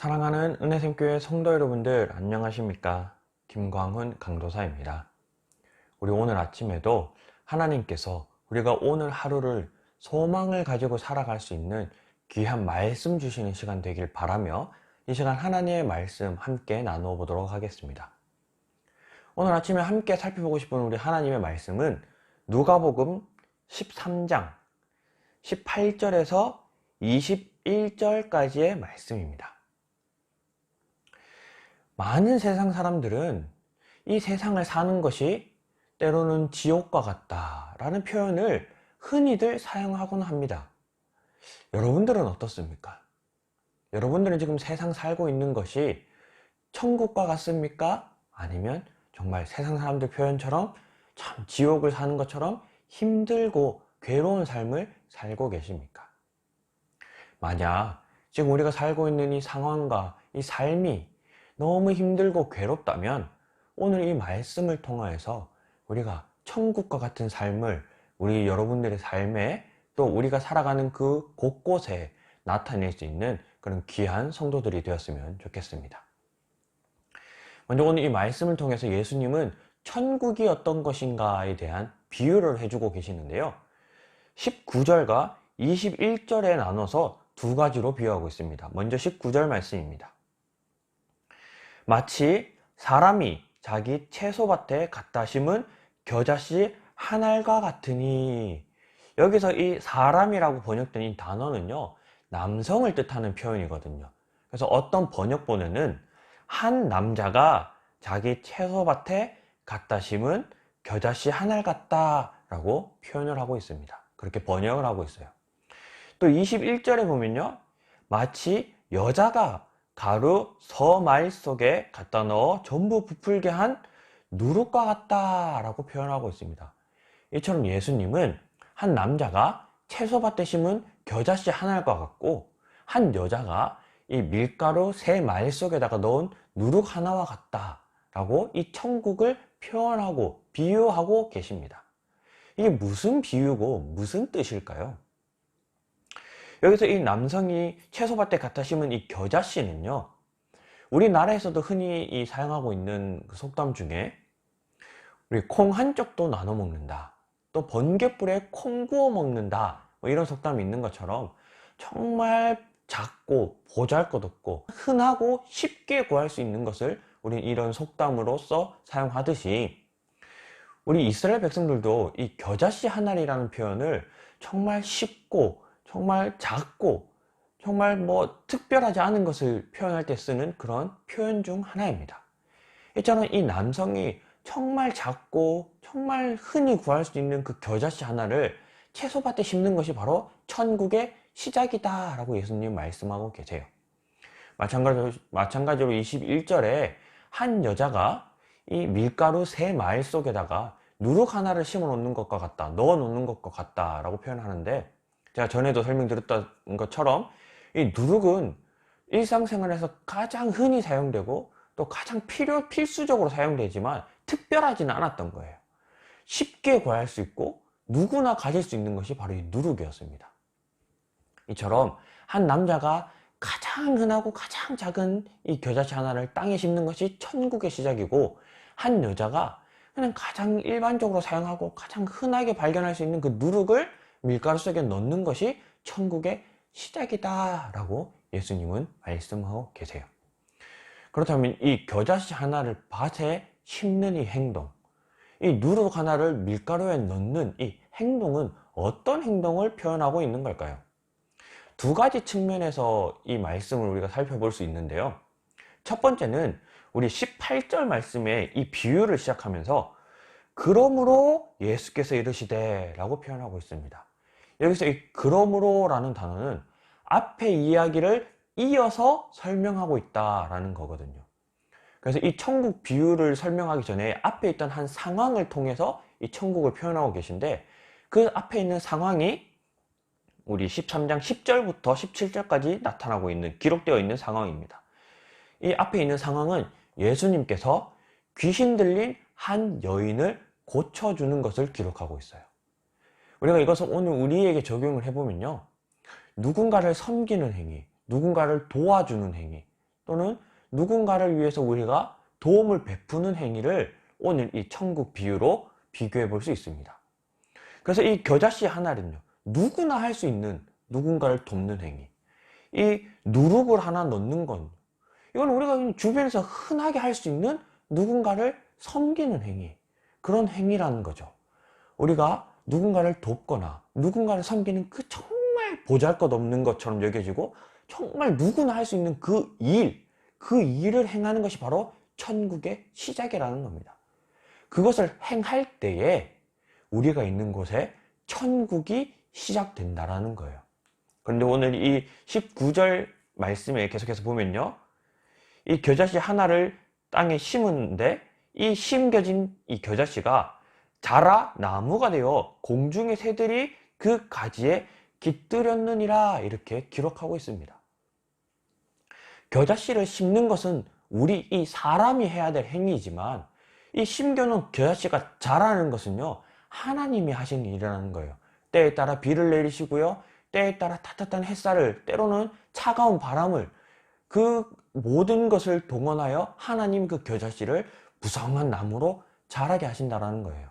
사랑하는 은혜샘교회 성도 여러분들 안녕하십니까? 김광훈 강도사입니다. 우리 오늘 아침에도 하나님께서 우리가 오늘 하루를 소망을 가지고 살아갈 수 있는 귀한 말씀 주시는 시간 되길 바라며 이 시간 하나님의 말씀 함께 나누어 보도록 하겠습니다. 오늘 아침에 함께 살펴보고 싶은 우리 하나님의 말씀은 누가복음 13장 18절에서 21절까지의 말씀입니다. 많은 세상 사람들은 이 세상을 사는 것이 때로는 지옥과 같다 라는 표현을 흔히들 사용하곤 합니다. 여러분들은 어떻습니까? 여러분들은 지금 세상 살고 있는 것이 천국과 같습니까? 아니면 정말 세상 사람들 표현처럼 참 지옥을 사는 것처럼 힘들고 괴로운 삶을 살고 계십니까? 만약 지금 우리가 살고 있는 이 상황과 이 삶이 너무 힘들고 괴롭다면 오늘 이 말씀을 통하여서 우리가 천국과 같은 삶을 우리 여러분들의 삶에 또 우리가 살아가는 그 곳곳에 나타낼 수 있는 그런 귀한 성도들이 되었으면 좋겠습니다. 먼저 오늘 이 말씀을 통해서 예수님은 천국이 어떤 것인가에 대한 비유를 해주고 계시는데요. 19절과 21절에 나눠서 두 가지로 비유하고 있습니다. 먼저 19절 말씀입니다. 마치 사람이 자기 채소밭에 갖다 심은 겨자씨 한 알과 같으니. 여기서 이 사람이라고 번역된 이 단어는요 남성을 뜻하는 표현이거든요. 그래서 어떤 번역본에는 한 남자가 자기 채소밭에 갖다 심은 겨자씨 한 알 같다 라고 표현을 하고 있습니다. 그렇게 번역을 하고 있어요. 또 21절에 보면요 마치 여자가 가루 서말 속에 갖다 넣어 전부 부풀게 한 누룩과 같다 라고 표현하고 있습니다 이처럼 예수님은 한 남자가 채소밭에 심은 겨자씨 한 알과 같고 한 여자가 이 밀가루 세말 속에다가 넣은 누룩 하나와 같다 라고 이 천국을 표현하고 비유하고 계십니다 이게 무슨 비유고 무슨 뜻일까요? 여기서 이 남성이 채소밭에 갖다 심은 이 겨자씨는요 우리나라에서도 흔히 이 사용하고 있는 그 속담 중에 우리 콩 한쪽도 나눠 먹는다 또 번개불에 콩 구워 먹는다 뭐 이런 속담이 있는 것처럼 정말 작고 보잘것없고 흔하고 쉽게 구할 수 있는 것을 우리 이런 속담으로써 사용하듯이 우리 이스라엘 백성들도 이 겨자씨 하나리라는 표현을 정말 쉽고 정말 작고 정말 뭐 특별하지 않은 것을 표현할 때 쓰는 그런 표현 중 하나입니다. 이처럼 이 남성이 정말 작고 정말 흔히 구할 수 있는 그 겨자씨 하나를 채소밭에 심는 것이 바로 천국의 시작이다 라고 예수님 말씀하고 계세요. 마찬가지로, 마찬가지로 21절에 한 여자가 이 밀가루 세 마일 속에다가 누룩 하나를 심어 놓는 것과 같다 넣어 놓는 것과 같다 라고 표현하는데 제가 전에도 설명드렸던 것처럼 이 누룩은 일상생활에서 가장 흔히 사용되고 또 가장 필요 필수적으로 사용되지만 특별하지는 않았던 거예요. 쉽게 구할 수 있고 누구나 가질 수 있는 것이 바로 이 누룩이었습니다. 이처럼 한 남자가 가장 흔하고 가장 작은 이 겨자씨 하나를 땅에 심는 것이 천국의 시작이고 한 여자가 그냥 가장 일반적으로 사용하고 가장 흔하게 발견할 수 있는 그 누룩을 밀가루 속에 넣는 것이 천국의 시작이다 라고 예수님은 말씀하고 계세요. 그렇다면 이 겨자씨 하나를 밭에 심는 이 행동 이 누룩 하나를 밀가루에 넣는 이 행동은 어떤 행동을 표현하고 있는 걸까요? 두 가지 측면에서 이 말씀을 우리가 살펴볼 수 있는데요. 첫 번째는 우리 18절 말씀에 이 비유를 시작하면서 그러므로 예수께서 이르시되 라고 표현하고 있습니다 여기서 이 그러므로 라는 단어는 앞에 이야기를 이어서 설명하고 있다라는 거거든요. 그래서 이 천국 비유를 설명하기 전에 앞에 있던 한 상황을 통해서 이 천국을 표현하고 계신데 그 앞에 있는 상황이 우리 13장 10절부터 17절까지 나타나고 있는 기록되어 있는 상황입니다. 이 앞에 있는 상황은 예수님께서 귀신 들린 한 여인을 고쳐주는 것을 기록하고 있어요 우리가 이것을 오늘 우리에게 적용을 해보면요 누군가를 섬기는 행위 누군가를 도와주는 행위 또는 누군가를 위해서 우리가 도움을 베푸는 행위를 오늘 이 천국 비유로 비교해 볼 수 있습니다. 그래서 이 겨자씨 하나는요, 누구나 할 수 있는 누군가를 돕는 행위. 이 누룩을 하나 넣는 건, 이건 우리가 주변에서 흔하게 할 수 있는 누군가를 섬기는 행위. 그런 행위라는 거죠. 우리가 누군가를 돕거나 누군가를 섬기는 그 정말 보잘 것 없는 것처럼 여겨지고 정말 누구나 할 수 있는 그 일, 그 일을 행하는 것이 바로 천국의 시작이라는 겁니다. 그것을 행할 때에 우리가 있는 곳에 천국이 시작된다라는 거예요. 그런데 오늘 이 19절 말씀에 계속해서 보면요. 이 겨자씨 하나를 땅에 심은데 이 심겨진 이 겨자씨가 자라 나무가 되어 공중의 새들이 그 가지에 깃들였느니라 이렇게 기록하고 있습니다. 겨자씨를 심는 것은 우리 이 사람이 해야 될 행위이지만 이 심겨놓은 겨자씨가 자라는 것은요 하나님이 하신 일이라는 거예요. 때에 따라 비를 내리시고요. 때에 따라 따뜻한 햇살을 때로는 차가운 바람을 그 모든 것을 동원하여 하나님 그 겨자씨를 무성한 나무로 자라게 하신다라는 거예요.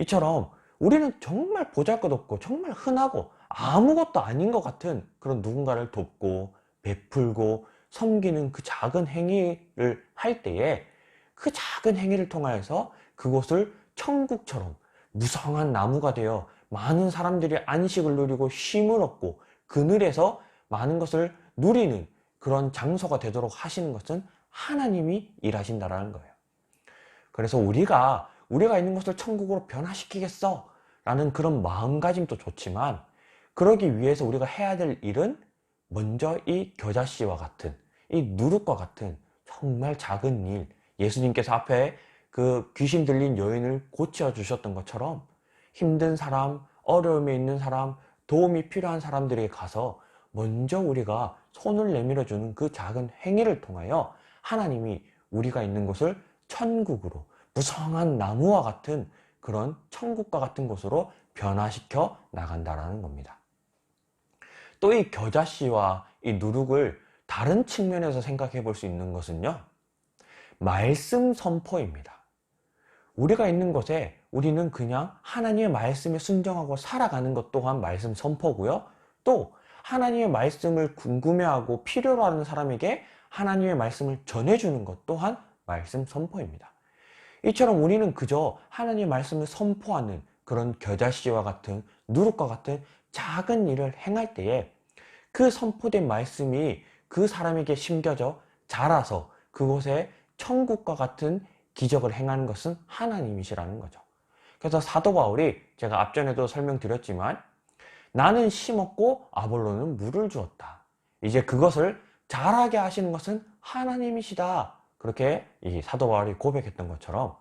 이처럼 우리는 정말 보잘것없고 정말 흔하고 아무것도 아닌 것 같은 그런 누군가를 돕고 베풀고 섬기는 그 작은 행위를 할 때에 그 작은 행위를 통하여서 그곳을 천국처럼 무성한 나무가 되어 많은 사람들이 안식을 누리고 쉼을 얻고 그늘에서 많은 것을 누리는 그런 장소가 되도록 하시는 것은 하나님이 일하신다라는 거예요. 그래서 우리가 우리가 있는 곳을 천국으로 변화시키겠어. 라는 그런 마음가짐도 좋지만 그러기 위해서 우리가 해야 될 일은 먼저 이 겨자씨와 같은 이 누룩과 같은 정말 작은 일 예수님께서 앞에 그 귀신 들린 여인을 고쳐 주셨던 것처럼 힘든 사람, 어려움에 있는 사람, 도움이 필요한 사람들에게 가서 먼저 우리가 손을 내밀어 주는 그 작은 행위를 통하여 하나님이 우리가 있는 곳을 천국으로 무성한 나무와 같은 그런 천국과 같은 곳으로 변화시켜 나간다라는 겁니다. 또 이 겨자씨와 이 누룩을 다른 측면에서 생각해 볼 수 있는 것은요. 말씀 선포입니다. 우리가 있는 곳에 우리는 그냥 하나님의 말씀에 순정하고 살아가는 것 또한 말씀 선포고요. 또 하나님의 말씀을 궁금해하고 필요로 하는 사람에게 하나님의 말씀을 전해주는 것 또한 말씀 선포입니다. 이처럼 우리는 그저 하나님의 말씀을 선포하는 그런 겨자씨와 같은 누룩과 같은 작은 일을 행할 때에 그 선포된 말씀이 그 사람에게 심겨져 자라서 그곳에 천국과 같은 기적을 행하는 것은 하나님이시라는 거죠. 그래서 사도 바울이 제가 앞전에도 설명드렸지만 나는 심었고 아볼로는 물을 주었다. 이제 그것을 자라게 하시는 것은 하나님이시다. 그렇게 이 사도 바울이 고백했던 것처럼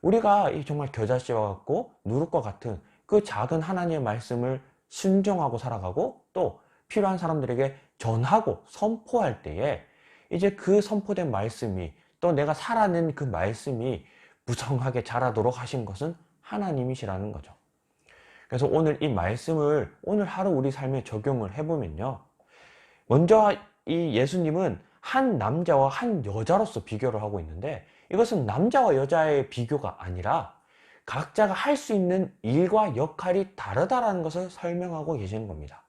우리가 이 정말 겨자씨와 같고 누룩과 같은 그 작은 하나님의 말씀을 순종하고 살아가고 또 필요한 사람들에게 전하고 선포할 때에 이제 그 선포된 말씀이 또 내가 살아낸 그 말씀이 무성하게 자라도록 하신 것은 하나님이시라는 거죠. 그래서 오늘 이 말씀을 오늘 하루 우리 삶에 적용을 해보면요. 먼저 이 예수님은 한 남자와 한 여자로서 비교를 하고 있는데 이것은 남자와 여자의 비교가 아니라 각자가 할 수 있는 일과 역할이 다르다라는 것을 설명하고 계시는 겁니다.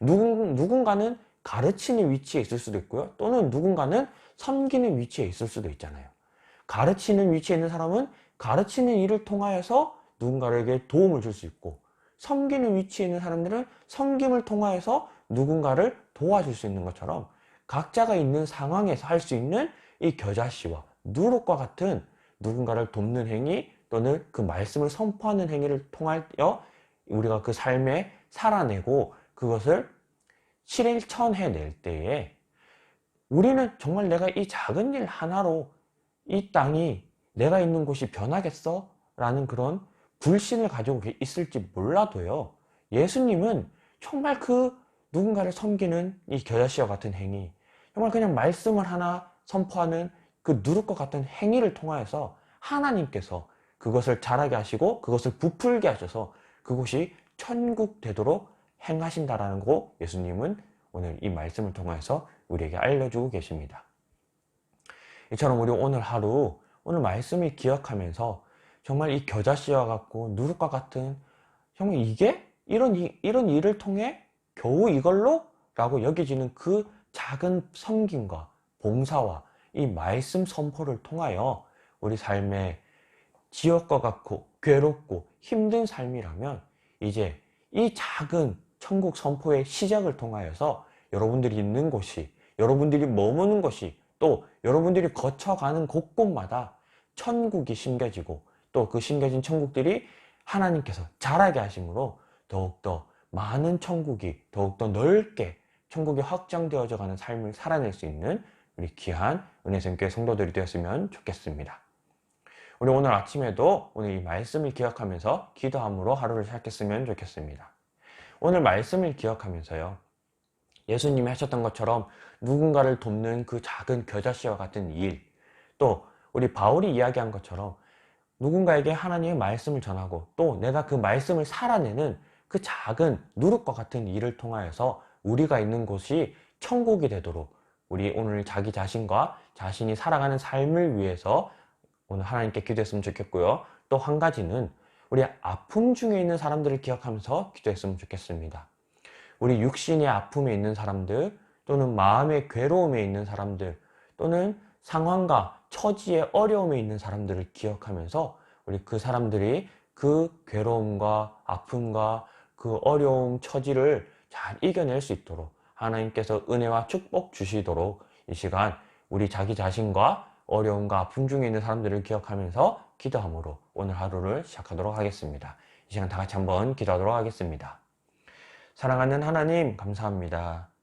누군, 누군가는 가르치는 위치에 있을 수도 있고요. 또는 누군가는 섬기는 위치에 있을 수도 있잖아요. 가르치는 위치에 있는 사람은 가르치는 일을 통하여서 누군가에게 도움을 줄 수 있고 섬기는 위치에 있는 사람들은 섬김을 통하여서 누군가를 도와줄 수 있는 것처럼 각자가 있는 상황에서 할 수 있는 이 겨자씨와 누룩과 같은 누군가를 돕는 행위 또는 그 말씀을 선포하는 행위를 통하여 우리가 그 삶에 살아내고 그것을 실천해낼 때에 우리는 정말 내가 이 작은 일 하나로 이 땅이 내가 있는 곳이 변하겠어? 라는 그런 불신을 가지고 있을지 몰라도요. 예수님은 정말 그 누군가를 섬기는 이 겨자씨와 같은 행위, 정말 그냥 말씀을 하나 선포하는 그 누룩 과 같은 행위를 통하여서 하나님께서 그것을 자라게 하시고 그것을 부풀게 하셔서 그곳이 천국 되도록 행하신다라는 거 예수님은 오늘 이 말씀을 통해서 우리에게 알려주고 계십니다. 이처럼 우리 오늘 하루, 오늘 말씀을 기억하면서 정말 이 겨자씨와 같고 누룩과 같은 정말 이게 이런, 이- 이런 일을 통해 겨우 이걸로? 라고 여겨지는 그 작은 섬김과 봉사와 이 말씀 선포를 통하여 우리 삶의 지옥과 같고 괴롭고 힘든 삶이라면 이제 이 작은 천국 선포의 시작을 통하여서 여러분들이 있는 곳이 여러분들이 머무는 곳이 또 여러분들이 거쳐가는 곳곳마다 천국이 심겨지고 또 그 심겨진 천국들이 하나님께서 자라게 하심으로 더욱더 많은 천국이 더욱더 넓게 천국이 확장되어져 가는 삶을 살아낼 수 있는 우리 귀한 은혜생교회 성도들이 되었으면 좋겠습니다. 우리 오늘 아침에도 오늘 이 말씀을 기억하면서 기도함으로 하루를 시작했으면 좋겠습니다. 오늘 말씀을 기억하면서요. 예수님이 하셨던 것처럼 누군가를 돕는 그 작은 겨자씨와 같은 일, 또 우리 바울이 이야기한 것처럼 누군가에게 하나님의 말씀을 전하고 또 내가 그 말씀을 살아내는 그 작은 누룩과 같은 일을 통하여서 우리가 있는 곳이 천국이 되도록 우리 오늘 자기 자신과 자신이 살아가는 삶을 위해서 오늘 하나님께 기도했으면 좋겠고요. 또 한 가지는 우리 아픔 중에 있는 사람들을 기억하면서 기도했으면 좋겠습니다. 우리 육신의 아픔에 있는 사람들 또는 마음의 괴로움에 있는 사람들 또는 상황과 처지의 어려움에 있는 사람들을 기억하면서 우리 그 사람들이 그 괴로움과 아픔과 그 어려움 처지를 잘 이겨낼 수 있도록 하나님께서 은혜와 축복 주시도록 이 시간 우리 자기 자신과 어려움과 아픔 중에 있는 사람들을 기억하면서 기도함으로 오늘 하루를 시작하도록 하겠습니다. 이 시간 다 같이 한번 기도하도록 하겠습니다. 사랑하는 하나님, 감사합니다.